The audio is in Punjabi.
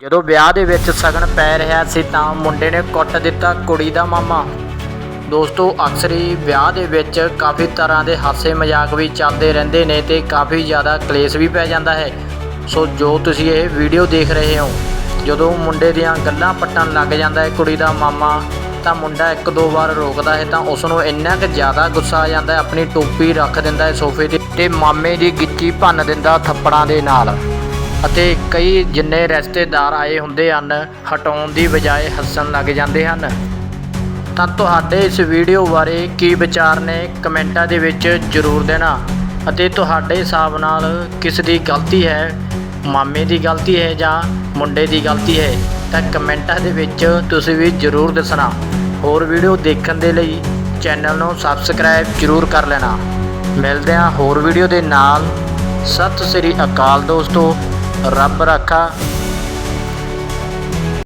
ਜਦੋਂ ਵਿਆਹ ਦੇ ਵਿੱਚ ਸਗਨ ਪੈ ਰਿਹਾ ਸੀ ਤਾਂ ਮੁੰਡੇ ਨੇ ਕੁੱਟ ਦਿੱਤਾ ਕੁੜੀ ਦਾ ਮਾਮਾ। ਦੋਸਤੋ, ਅਕਸਰ ਹੀ ਵਿਆਹ ਦੇ ਵਿੱਚ ਕਾਫੀ ਤਰ੍ਹਾਂ ਦੇ ਹਾਸੇ ਮਜ਼ਾਕ ਵੀ ਚੱਲਦੇ ਰਹਿੰਦੇ ਨੇ ਤੇ ਕਾਫੀ ਜ਼ਿਆਦਾ ਕਲੇਸ਼ ਵੀ ਪੈ ਜਾਂਦਾ ਹੈ। ਸੋ ਜੋ ਤੁਸੀਂ ਇਹ ਵੀਡੀਓ ਦੇਖ ਰਹੇ ਹੋ, ਜਦੋਂ ਮੁੰਡੇ ਦੀਆਂ ਗੱਲਾਂ ਪੱਟਣ ਲੱਗ ਜਾਂਦਾ ਹੈ ਕੁੜੀ ਦਾ ਮਾਮਾ, ਤਾਂ ਮੁੰਡਾ ਇੱਕ ਦੋ ਵਾਰ ਰੋਕਦਾ ਹੈ ਤਾਂ ਉਸ ਨੂੰ ਇੰਨਾ ਕੁ ਜ਼ਿਆਦਾ ਗੁੱਸਾ ਆ ਜਾਂਦਾ ਹੈ, ਆਪਣੀ ਟੋਪੀ ਰੱਖ ਦਿੰਦਾ ਹੈ ਸੋਫੇ ਤੇ ਤੇ ਮਾਮੇ ਦੀ ਗਿੱਚੀ ਭੰਨ ਦਿੰਦਾ ਥੱਪੜਾਂ ਦੇ ਨਾਲ। ਅਤੇ ਕਈ ਜਿੰਨੇ ਰਿਸ਼ਤੇਦਾਰ ਆਏ ਹੁੰਦੇ ਹਨ, ਹਟਾਉਣ ਦੀ ਬਜਾਏ ਹੱਸਣ ਲੱਗ ਜਾਂਦੇ ਹਨ। ਤਾਂ ਤੁਹਾਡੇ ਇਸ ਵੀਡੀਓ ਬਾਰੇ ਕੀ ਵਿਚਾਰ ਨੇ, ਕਮੈਂਟਾਂ ਦੇ ਵਿੱਚ ਜ਼ਰੂਰ ਦੇਣਾ। ਅਤੇ ਤੁਹਾਡੇ ਹਿਸਾਬ ਨਾਲ ਕਿਸ ਦੀ ਗਲਤੀ ਹੈ? ਮਾਮੇ ਦੀ ਗਲਤੀ ਹੈ ਜਾਂ ਮੁੰਡੇ ਦੀ ਗਲਤੀ ਹੈ? ਤਾਂ ਕਮੈਂਟਾਂ ਦੇ ਵਿੱਚ ਤੁਸੀਂ ਵੀ ਜ਼ਰੂਰ ਦੱਸਣਾ। ਹੋਰ ਵੀਡੀਓ ਦੇਖਣ ਦੇ ਲਈ ਚੈਨਲ ਨੂੰ ਸਬਸਕ੍ਰਾਈਬ ਜ਼ਰੂਰ ਕਰ ਲੈਣਾ। ਮਿਲਦੇ ਹਾਂ ਹੋਰ ਵੀਡੀਓ ਦੇ ਨਾਲ। ਸਤਿ ਸ੍ਰੀ ਅਕਾਲ ਦੋਸਤੋ। ਰੱਬ ਰਾਖਾ